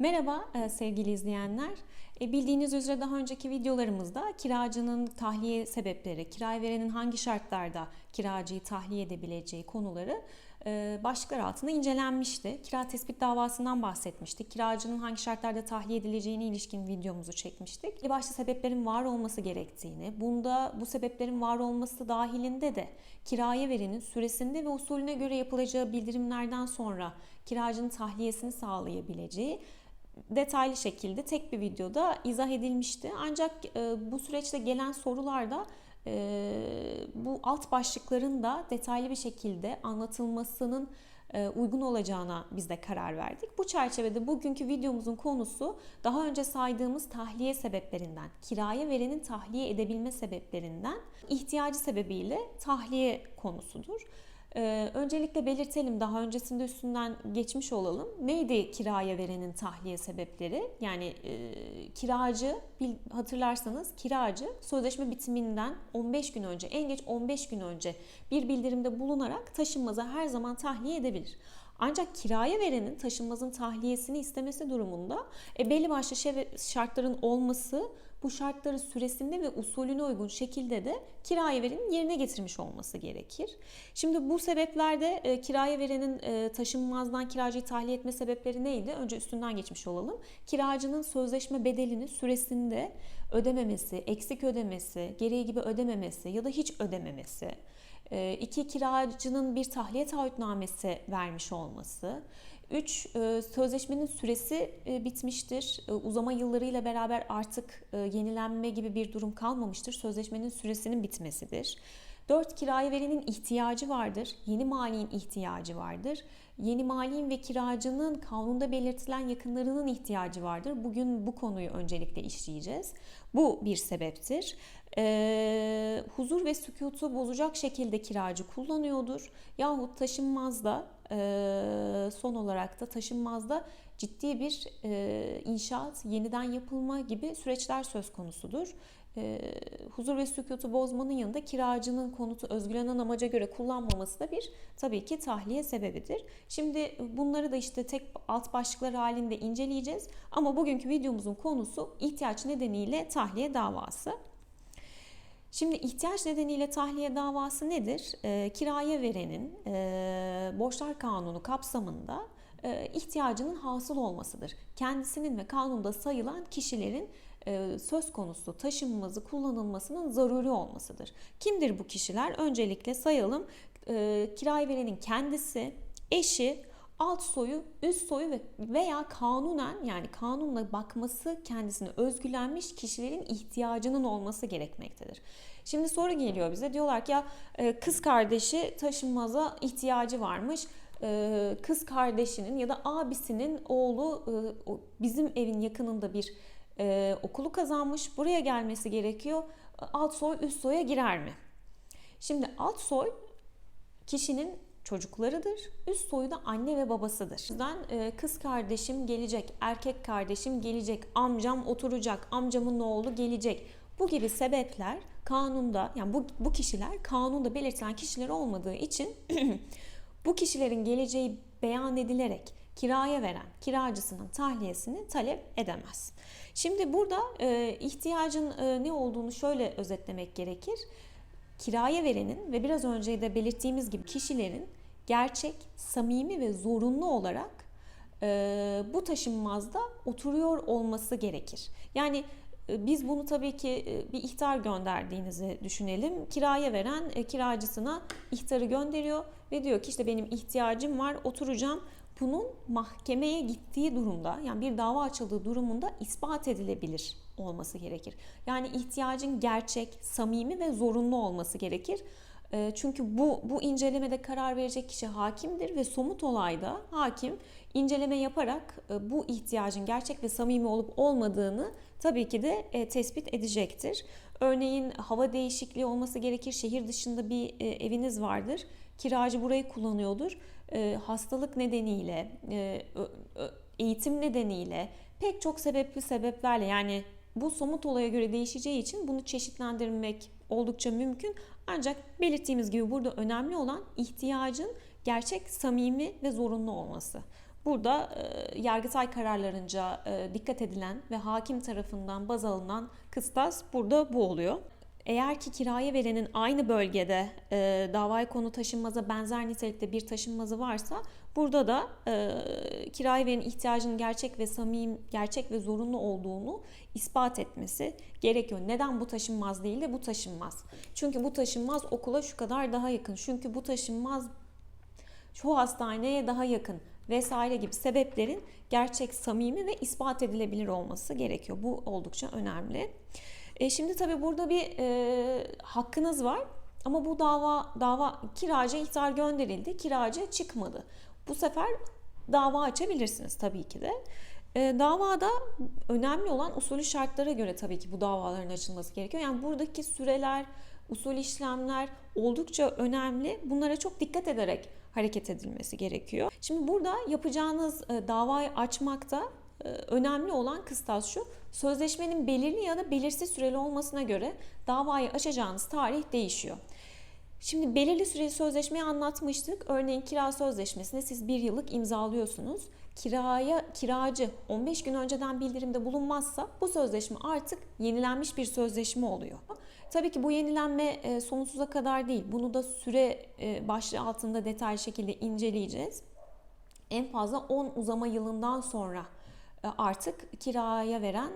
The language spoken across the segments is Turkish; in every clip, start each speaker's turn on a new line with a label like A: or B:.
A: Merhaba e, sevgili izleyenler. E, Bildiğiniz üzere daha önceki videolarımızda kiracının tahliye sebepleri, kiraya verenin hangi şartlarda kiracıyı tahliye edebileceği konuları e, başlıklar altında incelenmişti. Kira tespit davasından bahsetmiştik. Kiracının hangi şartlarda tahliye edileceğine ilişkin videomuzu çekmiştik. Başta sebeplerin var olması gerektiğini, bunda bu sebeplerin var olması dahilinde de kiraya verenin süresinde ve usulüne göre yapılacağı bildirimlerden sonra kiracının tahliyesini sağlayabileceği detaylı şekilde tek bir videoda izah edilmişti. Ancak e, bu süreçte gelen sorularda e, bu alt başlıkların da detaylı bir şekilde anlatılmasının e, uygun olacağına biz de karar verdik. Bu çerçevede bugünkü videomuzun konusu daha önce saydığımız tahliye sebeplerinden, kiraya verenin tahliye edebilme sebeplerinden ihtiyacı sebebiyle tahliye konusudur. Ee, öncelikle belirtelim daha öncesinde üstünden geçmiş olalım. Neydi kiraya verenin tahliye sebepleri? Yani e, kiracı hatırlarsanız kiracı sözleşme bitiminden 15 gün önce en geç 15 gün önce bir bildirimde bulunarak taşınmaza her zaman tahliye edebilir. Ancak kiraya verenin taşınmazın tahliyesini istemesi durumunda e, belli başlı şartların olması bu şartları süresinde ve usulüne uygun şekilde de kiraya verenin yerine getirmiş olması gerekir. Şimdi bu sebeplerde e, kiraya verenin e, taşınmazdan kiracıyı tahliye etme sebepleri neydi? Önce üstünden geçmiş olalım. Kiracının sözleşme bedelini süresinde ödememesi, eksik ödemesi, gereği gibi ödememesi ya da hiç ödememesi, e, iki kiracının bir tahliye taahhütnamesi vermiş olması, 3. Sözleşmenin süresi e, bitmiştir. E, uzama yıllarıyla beraber artık e, yenilenme gibi bir durum kalmamıştır. Sözleşmenin süresinin bitmesidir. 4. Kiraya verenin ihtiyacı vardır. Yeni maliğin ihtiyacı vardır. Yeni maliğin ve kiracının kanunda belirtilen yakınlarının ihtiyacı vardır. Bugün bu konuyu öncelikle işleyeceğiz. Bu bir sebeptir. Ee, huzur ve sükutu bozacak şekilde kiracı kullanıyordur. Yahut taşınmazda e, son olarak da taşınmazda ciddi bir e, inşaat, yeniden yapılma gibi süreçler söz konusudur. E, huzur ve sükutu bozmanın yanında kiracının konutu özgülenen amaca göre kullanmaması da bir tabii ki tahliye sebebidir. Şimdi bunları da işte tek alt başlıklar halinde inceleyeceğiz. Ama bugünkü videomuzun konusu ihtiyaç nedeniyle tahliye davası. Şimdi ihtiyaç nedeniyle tahliye davası nedir? E, kiraya verenin e, borçlar kanunu kapsamında e, ihtiyacının hasıl olmasıdır. Kendisinin ve kanunda sayılan kişilerin söz konusu taşınmazı kullanılmasının zaruri olmasıdır. Kimdir bu kişiler? Öncelikle sayalım. E, kiraya verenin kendisi, eşi, alt soyu, üst soyu veya kanunen yani kanunla bakması kendisine özgülenmiş kişilerin ihtiyacının olması gerekmektedir. Şimdi soru geliyor bize diyorlar ki ya e, kız kardeşi taşınmaza ihtiyacı varmış e, kız kardeşinin ya da abisinin oğlu e, bizim evin yakınında bir okulu kazanmış buraya gelmesi gerekiyor alt soy üst soya girer mi? Şimdi alt soy kişinin çocuklarıdır. Üst soyu da anne ve babasıdır. O yüzden e, kız kardeşim gelecek, erkek kardeşim gelecek, amcam oturacak, amcamın oğlu gelecek. Bu gibi sebepler kanunda yani bu, bu kişiler kanunda belirtilen kişiler olmadığı için bu kişilerin geleceği beyan edilerek kiraya veren kiracısının tahliyesini talep edemez. Şimdi burada e, ihtiyacın e, ne olduğunu şöyle özetlemek gerekir kiraya verenin ve biraz önce de belirttiğimiz gibi kişilerin gerçek, samimi ve zorunlu olarak e, bu taşınmazda oturuyor olması gerekir. Yani e, biz bunu tabii ki e, bir ihtar gönderdiğinizi düşünelim. Kiraya veren e, kiracısına ihtarı gönderiyor ve diyor ki işte benim ihtiyacım var oturacağım. Bunun mahkemeye gittiği durumda yani bir dava açıldığı durumunda ispat edilebilir olması gerekir. Yani ihtiyacın gerçek, samimi ve zorunlu olması gerekir. Ee, çünkü bu bu incelemede karar verecek kişi hakimdir ve somut olayda hakim inceleme yaparak e, bu ihtiyacın gerçek ve samimi olup olmadığını tabii ki de e, tespit edecektir. Örneğin hava değişikliği olması gerekir. Şehir dışında bir e, eviniz vardır. Kiracı burayı kullanıyordur. Hastalık nedeniyle, eğitim nedeniyle, pek çok sebepli sebeplerle yani bu somut olaya göre değişeceği için bunu çeşitlendirmek oldukça mümkün. Ancak belirttiğimiz gibi burada önemli olan ihtiyacın gerçek, samimi ve zorunlu olması. Burada e, Yargıtay kararlarınca e, dikkat edilen ve hakim tarafından baz alınan kıstas burada bu oluyor. Eğer ki kiraya verenin aynı bölgede e, davaya konu taşınmaza benzer nitelikte bir taşınmazı varsa burada da e, kiraya verenin ihtiyacının gerçek ve samimi, gerçek ve zorunlu olduğunu ispat etmesi gerekiyor. Neden bu taşınmaz değil de bu taşınmaz? Çünkü bu taşınmaz okula şu kadar daha yakın. Çünkü bu taşınmaz şu hastaneye daha yakın vesaire gibi sebeplerin gerçek, samimi ve ispat edilebilir olması gerekiyor. Bu oldukça önemli. E şimdi tabii burada bir e, hakkınız var ama bu dava dava kiracı ihtar gönderildi, kiracı çıkmadı. Bu sefer dava açabilirsiniz tabii ki de. E, davada önemli olan usulü şartlara göre tabii ki bu davaların açılması gerekiyor. Yani buradaki süreler, usul işlemler oldukça önemli. Bunlara çok dikkat ederek hareket edilmesi gerekiyor. Şimdi burada yapacağınız e, davayı açmakta önemli olan kıstas şu. Sözleşmenin belirli ya da belirsiz süreli olmasına göre davayı açacağınız tarih değişiyor. Şimdi belirli süreli sözleşmeyi anlatmıştık. Örneğin kira sözleşmesini siz bir yıllık imzalıyorsunuz. Kiraya kiracı 15 gün önceden bildirimde bulunmazsa bu sözleşme artık yenilenmiş bir sözleşme oluyor. Tabii ki bu yenilenme e, sonsuza kadar değil. Bunu da süre e, başlığı altında detaylı şekilde inceleyeceğiz. En fazla 10 uzama yılından sonra e, artık kiraya veren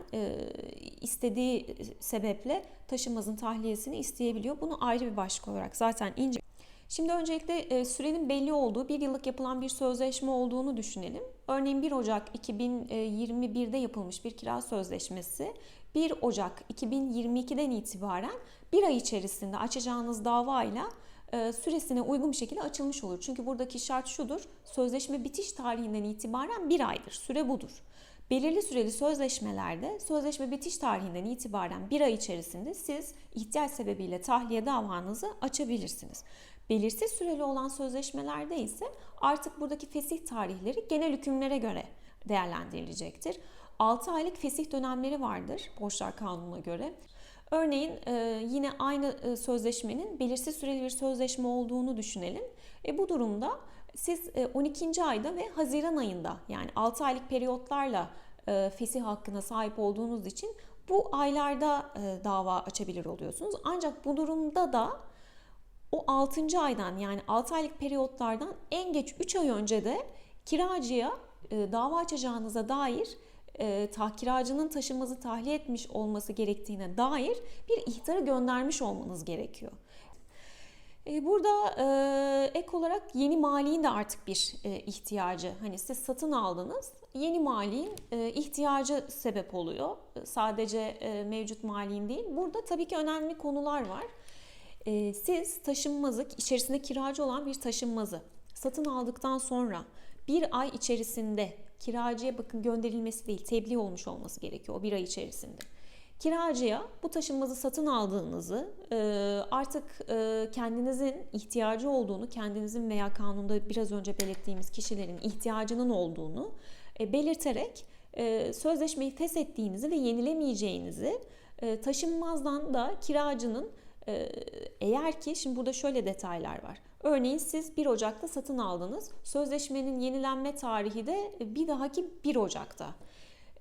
A: istediği sebeple taşınmazın tahliyesini isteyebiliyor. Bunu ayrı bir başlık olarak zaten ince. Şimdi öncelikle sürenin belli olduğu bir yıllık yapılan bir sözleşme olduğunu düşünelim. Örneğin 1 Ocak 2021'de yapılmış bir kira sözleşmesi 1 Ocak 2022'den itibaren bir ay içerisinde açacağınız davayla e, süresine uygun bir şekilde açılmış olur. Çünkü buradaki şart şudur. Sözleşme bitiş tarihinden itibaren bir aydır. Süre budur. Belirli süreli sözleşmelerde sözleşme bitiş tarihinden itibaren bir ay içerisinde siz ihtiyaç sebebiyle tahliye davanızı açabilirsiniz. Belirsiz süreli olan sözleşmelerde ise artık buradaki fesih tarihleri genel hükümlere göre değerlendirilecektir. 6 aylık fesih dönemleri vardır borçlar kanununa göre. Örneğin e, yine aynı e, sözleşmenin belirsiz süreli bir sözleşme olduğunu düşünelim. E, bu durumda siz 12. ayda ve Haziran ayında yani 6 aylık periyotlarla fesih hakkına sahip olduğunuz için bu aylarda dava açabilir oluyorsunuz. Ancak bu durumda da o 6. aydan yani 6 aylık periyotlardan en geç 3 ay önce de kiracıya dava açacağınıza dair e, kiracının taşınmazı tahliye etmiş olması gerektiğine dair bir ihtarı göndermiş olmanız gerekiyor. E, burada e, ek olarak yeni maliğin de artık bir e, ihtiyacı. Hani siz satın aldınız, yeni maliğin e, ihtiyacı sebep oluyor. Sadece e, mevcut maliğin değil. Burada tabii ki önemli konular var. E, siz taşınmazı, içerisinde kiracı olan bir taşınmazı satın aldıktan sonra bir ay içerisinde kiracıya bakın gönderilmesi değil tebliğ olmuş olması gerekiyor o bir ay içerisinde. Kiracıya bu taşınmazı satın aldığınızı e, artık e, kendinizin ihtiyacı olduğunu, kendinizin veya kanunda biraz önce belirttiğimiz kişilerin ihtiyacının olduğunu e, belirterek sözleşmeyi feshettiğinizi ve yenilemeyeceğinizi taşınmazdan da kiracının eğer ki şimdi burada şöyle detaylar var. Örneğin siz 1 Ocak'ta satın aldınız. Sözleşmenin yenilenme tarihi de bir dahaki 1 Ocak'ta.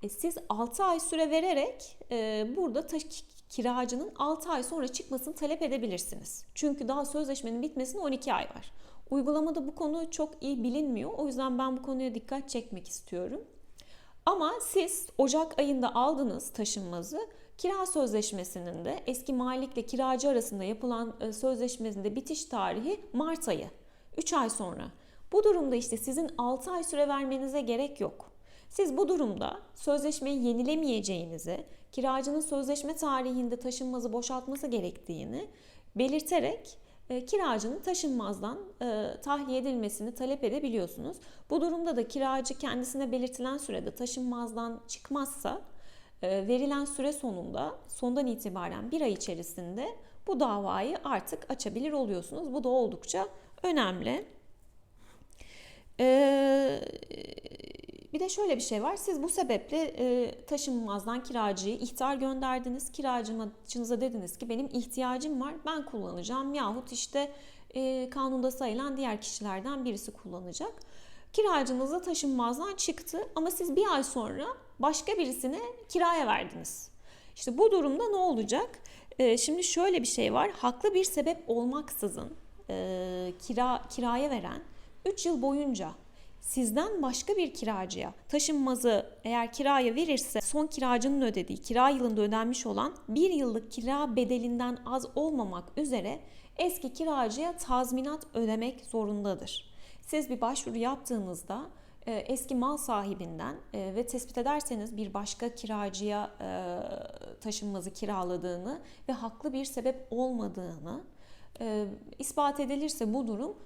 A: E, siz 6 ay süre vererek e, burada kiracının 6 ay sonra çıkmasını talep edebilirsiniz. Çünkü daha sözleşmenin bitmesine 12 ay var. Uygulamada bu konu çok iyi bilinmiyor. O yüzden ben bu konuya dikkat çekmek istiyorum. Ama siz Ocak ayında aldınız taşınmazı. Kira sözleşmesinin de eski malikle kiracı arasında yapılan e, sözleşmenin de bitiş tarihi Mart ayı. 3 ay sonra. Bu durumda işte sizin 6 ay süre vermenize gerek yok. Siz bu durumda sözleşmeyi yenilemeyeceğinizi, kiracının sözleşme tarihinde taşınmazı boşaltması gerektiğini belirterek e, kiracının taşınmazdan e, tahliye edilmesini talep edebiliyorsunuz. Bu durumda da kiracı kendisine belirtilen sürede taşınmazdan çıkmazsa e, verilen süre sonunda sondan itibaren bir ay içerisinde bu davayı artık açabilir oluyorsunuz. Bu da oldukça önemli. Ee, bir de şöyle bir şey var. Siz bu sebeple e, taşınmazdan kiracıyı ihtar gönderdiniz. Kiracınıza dediniz ki benim ihtiyacım var ben kullanacağım yahut işte e, kanunda sayılan diğer kişilerden birisi kullanacak. Kiracınız da taşınmazdan çıktı ama siz bir ay sonra başka birisine kiraya verdiniz. İşte bu durumda ne olacak? Ee, şimdi şöyle bir şey var. Haklı bir sebep olmaksızın e, kira kiraya veren 3 yıl boyunca sizden başka bir kiracıya taşınmazı eğer kiraya verirse son kiracının ödediği kira yılında ödenmiş olan bir yıllık kira bedelinden az olmamak üzere eski kiracıya tazminat ödemek zorundadır. Siz bir başvuru yaptığınızda e, eski mal sahibinden e, ve tespit ederseniz bir başka kiracıya e, taşınmazı kiraladığını ve haklı bir sebep olmadığını ispat edilirse bu durum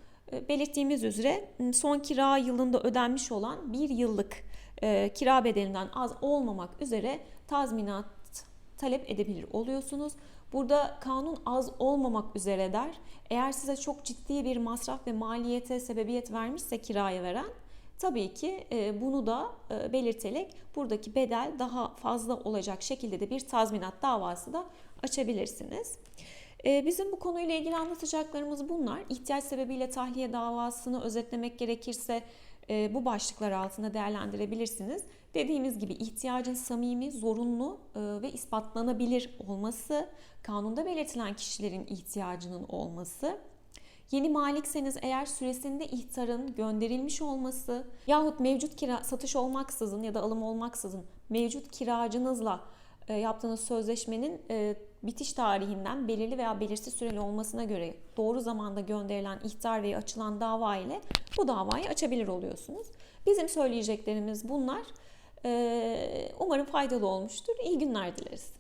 A: belirttiğimiz üzere son kira yılında ödenmiş olan bir yıllık e, kira bedelinden az olmamak üzere tazminat talep edebilir oluyorsunuz. Burada kanun az olmamak üzere der. Eğer size çok ciddi bir masraf ve maliyete sebebiyet vermişse kiraya veren tabii ki e, bunu da e, belirterek buradaki bedel daha fazla olacak şekilde de bir tazminat davası da açabilirsiniz. E, Bizim bu konuyla ilgili anlatacaklarımız bunlar. İhtiyaç sebebiyle tahliye davasını özetlemek gerekirse e, bu başlıklar altında değerlendirebilirsiniz. Dediğimiz gibi ihtiyacın samimi, zorunlu e, ve ispatlanabilir olması, kanunda belirtilen kişilerin ihtiyacının olması, Yeni malikseniz eğer süresinde ihtarın gönderilmiş olması yahut mevcut kira satış olmaksızın ya da alım olmaksızın mevcut kiracınızla e, yaptığınız sözleşmenin bitiş tarihinden belirli veya belirsiz süreli olmasına göre doğru zamanda gönderilen ihtar ve açılan dava ile bu davayı açabilir oluyorsunuz. Bizim söyleyeceklerimiz bunlar. E, Umarım faydalı olmuştur. İyi günler dileriz.